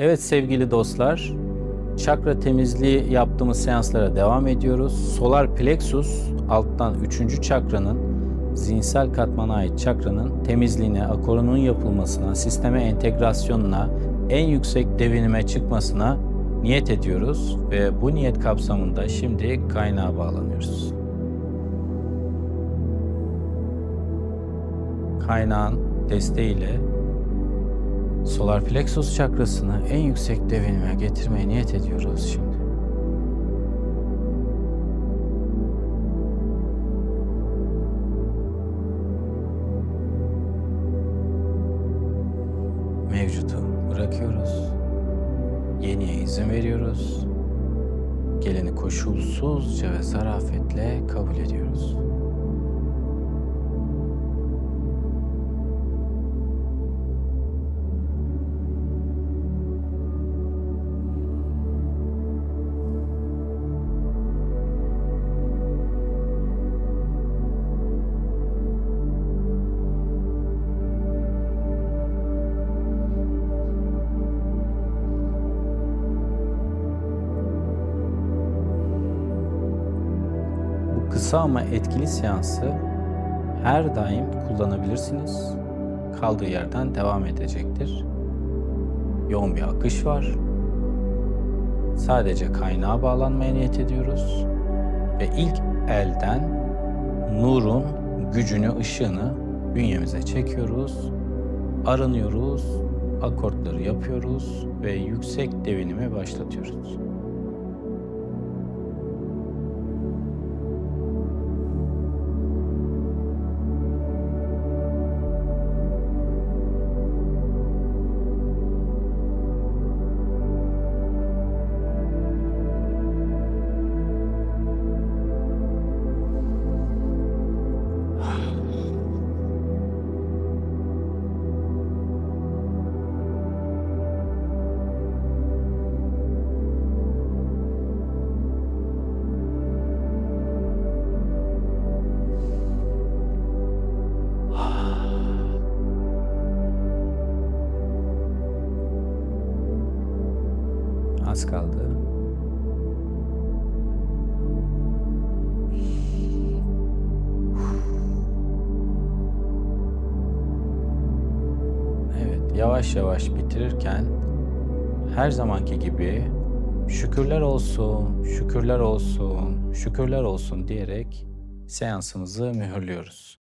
Evet sevgili dostlar, çakra temizliği yaptığımız seanslara devam ediyoruz. Solar plexus alttan 3. çakranın zihinsel katmana ait çakranın temizliğine, akorunun yapılmasına, sisteme entegrasyonuna, en yüksek devinime çıkmasına niyet ediyoruz ve bu niyet kapsamında şimdi kaynağa bağlanıyoruz. Kaynağın desteğiyle solar plexus çakrasını en yüksek devinime getirmeye niyet ediyoruz şimdi. Mevcutu bırakıyoruz. Yeniye izin veriyoruz. Geleni koşulsuzca ve zarafetle kabul ediyoruz. Kısa ama etkili seansı her daim kullanabilirsiniz. Kaldığı yerden devam edecektir. Yoğun bir akış var. Sadece kaynağa bağlanmaya niyet ediyoruz. Ve ilk elden nurun gücünü, ışığını bünyemize çekiyoruz. Arınıyoruz, akortları yapıyoruz ve yüksek devinimi başlatıyoruz. Az kaldı. Evet, yavaş yavaş bitirirken her zamanki gibi şükürler olsun, şükürler olsun, şükürler olsun diyerek seansımızı mühürlüyoruz.